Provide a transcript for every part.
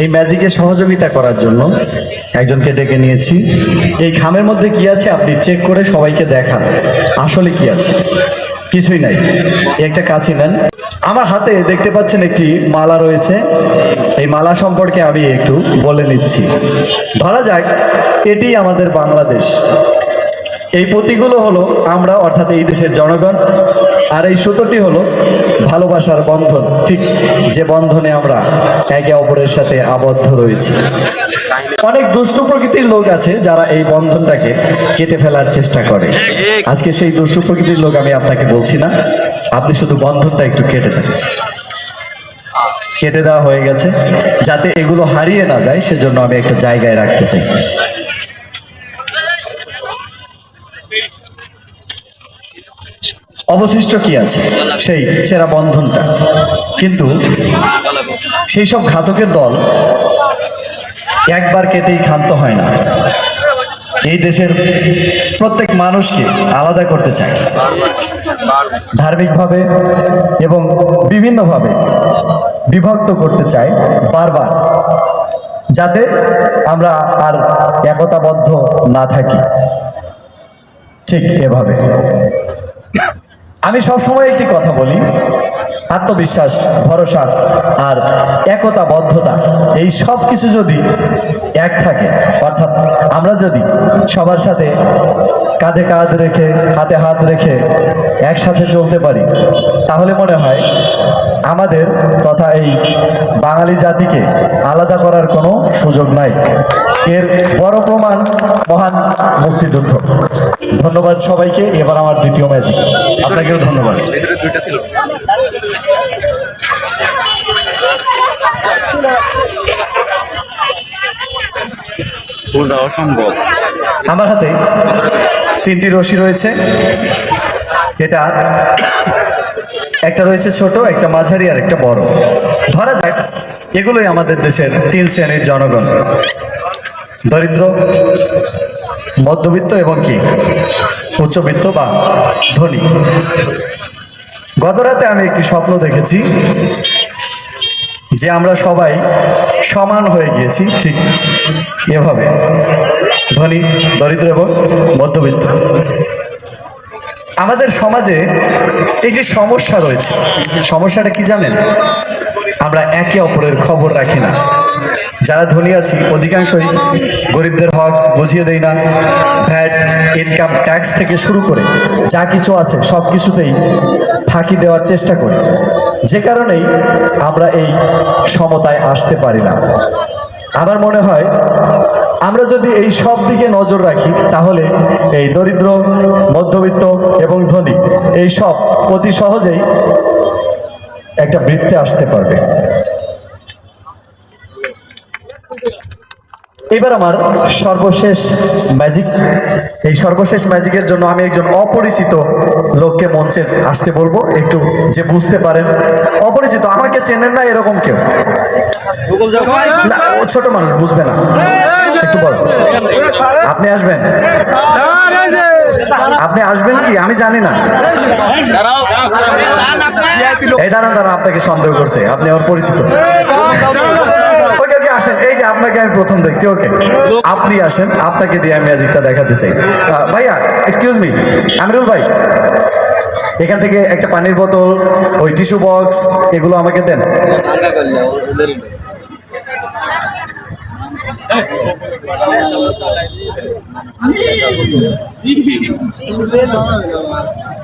এই ম্যাজিকে সহযোগিতা করার জন্য একজনকে ডেকে নিয়েছি। এই খামের মধ্যে কি আছে আপনি চেক করে সবাইকে দেখান। আসলে কি আছে? কিছুই নাই। একটা কাছি নেন। আমার হাতে দেখতে পাচ্ছেন একটি মালা রয়েছে। এই মালা সম্পর্কে আমি একটু বলে নিচ্ছি। ধরা যাক, এটি আমাদের বাংলাদেশ। এই প্রতীকগুলো হলো আমরা, অর্থাৎ এই দেশের জনগণ আর এই সুতোটি হলো ভালোবাসার বন্ধন। ঠিক যে বন্ধনে আমরা একে অপরের সাথে আবদ্ধ রয়েছি। অনেক দুষ্ট প্রকৃতির লোক আছে যারা এই বন্ধনটাকে কেটে ফেলার চেষ্টা করে। আজকে সেই দুষ্ট প্রকৃতির লোক আমি আপনাকে বলছি না। আপনি শুধু বন্ধনটা একটু কেটে দেন। কেটে দেওয়া হয়ে গেছে। যাতে এগুলো হারিয়ে না যায়, সেজন্য আমি একটা জায়গায় রাখতে চাই। অবশিষ্ট কি আছে? সেই সেরা বন্ধনটা। কিন্তু সেই সব ঘাতকের দল একবার কেটেই ক্ষান্ত হয় না। এই দেশের প্রত্যেক মানুষকে আলাদা করতে চায়। ধার্মিকভাবে এবং বিভিন্নভাবে বিভক্ত করতে চায় বারবার, যাতে আমরা আর একতাবদ্ধ না থাকি। ঠিক এভাবে। আমি সবসময় একটি কথা বলি, আত্মবিশ্বাস, ভরসা আর একতাবদ্ধতা, এই সব কিছু যদি এক থাকে, অর্থাৎ আমরা যদি সবার সাথে কাঁধে কাঁধ রেখে হাতে হাত রেখে একসাথে চলতে পারি তাহলে মনে হয় আমাদের তথা এই বাঙালি জাতিকে আলাদা করার কোনো সুযোগ নাই। এর বড় প্রমাণ মহান মুক্তিযুদ্ধ। ধন্যবাদ সবাইকে এবার আমার দ্বিতীয় ম্যাজিক। আপনাকেও ধন্যবাদ। পুরোটা অসম্ভব। আমার হাতে তিনটি রশি রয়েছে। এটা একটা রয়েছে ছোট, একটা মাঝারি আর একটা বড়। ধরা যাক, এগুলোই আমাদের দেশের তিন শ্রেণির জনগণ। দরিদ্র, মধ্যবিত্ত এবং কি? উচ্চবিত্ত বা ধনী। গতরাতে আমি একটি স্বপ্ন দেখেছি। যে আমরা সবাই সমান হয়ে গিয়েছি, ঠিক এভাবে। ধনী, দরিদ্র এবং মধ্যবিত্ত। আমাদের সমাজে এই যে সমস্যা রয়েছে, সমস্যাটা কি জানেন? আমরা একে অপরের খবর রাখি না। যারা ধনী আছি, অধিকাংশই গরিবদের হক বুঝিয়ে দেই না। ভ্যাট ইনকাম ট্যাক্স থেকে শুরু করে যা কিছু আছে, সব কিছুতেই ফাঁকি দেওয়ার চেষ্টা করি। যে কারণেই আমরা এই সমতায় আসতে পারি না। আমার মনে হয়, আমরা যদি এই সব দিকে নজর রাখি, তাহলে এই দরিদ্র, মধ্যবিত্ত এবং ধনী, এই সব অতি সহজেই একটা বৃত্তে আসতে পারবে। এবার আমার সর্বশেষ ম্যাজিক এই সর্বশেষ ম্যাজিকের জন্য আমি একজন অপরিচিত লোককে মঞ্চে আসতে বলব। একটু যে বুঝতে পারেন। অপরিচিত আমাকে চেনেন না এরকম কেউ। না ও ছোট মানুষ বুঝবে না। একটু বড় আপনি আসবেন? আপনি আসবেন কি? আমি জানি না। এই দাঁড়ান দাঁড়ান আপনাকে সন্দেহ করছে। আপনি আমার পরিচিত। আসেন এই যে আপনাকে আমি প্রথম দেখছি ওকে আপনি আসেন আপনাকে দিয়ে আমি ম্যাজিকটা দেখাতে চাই। ভাইয়া এক্সকিউজ মি আমিরুল ভাই এখান থেকে একটা পানির বোতল ওই টিস্যু বক্স এগুলো আমাকে দেন।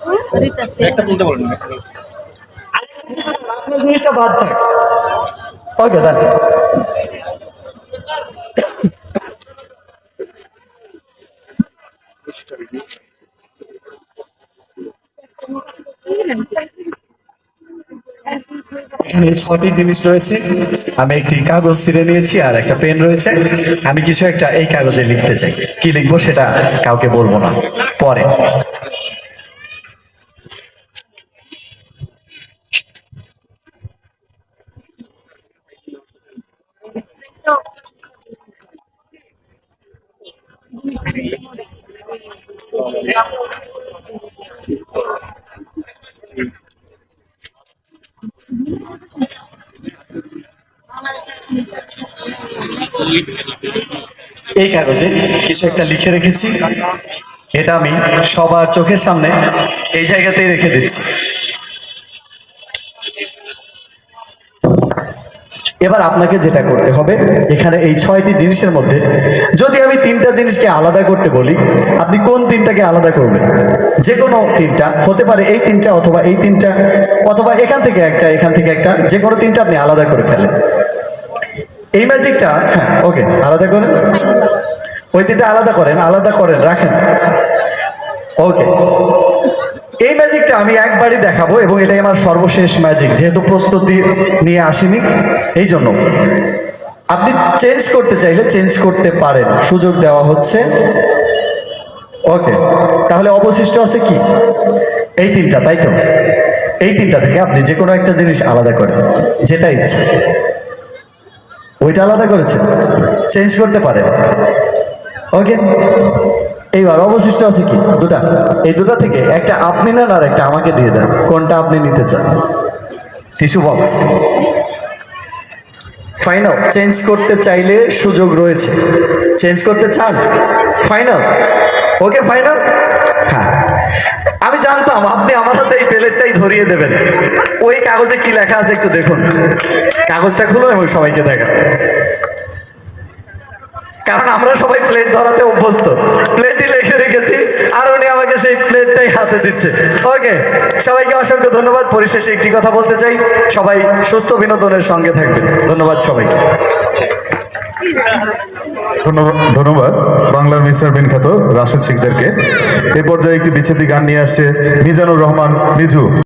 একটা তুলতে বলেন আপনার জিনিসটা বাদ থাক ওকে দেন এখানে ছটি জিনিস রয়েছে। আমি একটি কাগজ ছিঁড়ে নিয়েছি আর একটা পেন রয়েছে। আমি কিছু একটা এই কাগজে লিখতে চাই। কি লিখব সেটা কাউকে বলব না। পরে। এই কাগজে কিছু একটা লিখে রেখেছি। এটা আমি সবার চোখের সামনে এই জায়গাতেই রেখে দিচ্ছি। এবার আপনাকে যেটা করতে হবে, এখানে এই ছয়টি জিনিসের মধ্যে যদি আমি তিনটা জিনিসকে আলাদা করতে বলি, আপনি কোন তিনটাকে আলাদা করবেন? যে কোনো তিনটা, হতে পারে এই তিনটা অথবা এই তিনটা, অথবা এখান থেকে একটা, এখান থেকে একটা যে কোনো তিনটা আপনি আলাদা করে ফেলেন এই ম্যাজিকটা হ্যাঁ ওকে, আলাদা করেন। ওই তিনটা আলাদা করেন আলাদা করেন, রাখেন। ওকে এই ম্যাজিকটা আমি একবারই দেখাবো এবং এটাই আমার সর্বশেষ ম্যাজিক, যেহেতু প্রস্তুতি নিয়ে আসিনি, এই জন্য। আপনি চেঞ্জ করতে চাইলে চেঞ্জ করতে পারেন, সুযোগ দেওয়া হচ্ছে। ওকে, তাহলে অবশিষ্ট আছে কি? এই তিনটা, তাই তো? এই তিনটা থেকে আপনি যে কোনো একটা জিনিস আলাদা করেন, যেটা ইচ্ছে। ওইটা আলাদা করেছেন? চেঞ্জ করতে পারেন। ওকে এইবার অবশিষ্ট আছে কি? দুটা। এই দুটা থেকে একটা আপনি নেন আর একটা আমাকে দিয়ে দেন। কোনটা আপনি নিতে চান? Tissue box. ফাইনাল চেঞ্জ করতে চাইলে সুযোগ রয়েছে। চেঞ্জ করতে চান? ফাইনাল ওকে ফাইনাল হ্যাঁ। আমি জানতাম, আপনি আমার হাতে এই প্লেটটাই ধরিয়ে দেবেন। ওই কাগজে কি লেখা আছে একটু দেখুন। কাগজটা খুলুন এবং সবাইকে দেখান কারণ আমরা সবাই প্লেট ধরাতে অভ্যস্ত। প্লেটই লেখে রেখেছি, আর উনি আমাকে সেই প্লেটটাই হাতে দিচ্ছে। ওকে সবাইকে অসংখ্য ধন্যবাদ। পরিশেষে একটি কথা বলতে চাই। সবাই সুস্থ বিনোদনের সঙ্গে থাকবেন। ধন্যবাদ সবাইকে। ধন্যবাদ। বাংলার মিস্টার বিন খ্যাত রাশেদ সিংদেরকে এ পর্যায়ে একটি বিচ্ছেদি গান নিয়ে আসছে মিজানুর রহমান, মিজু।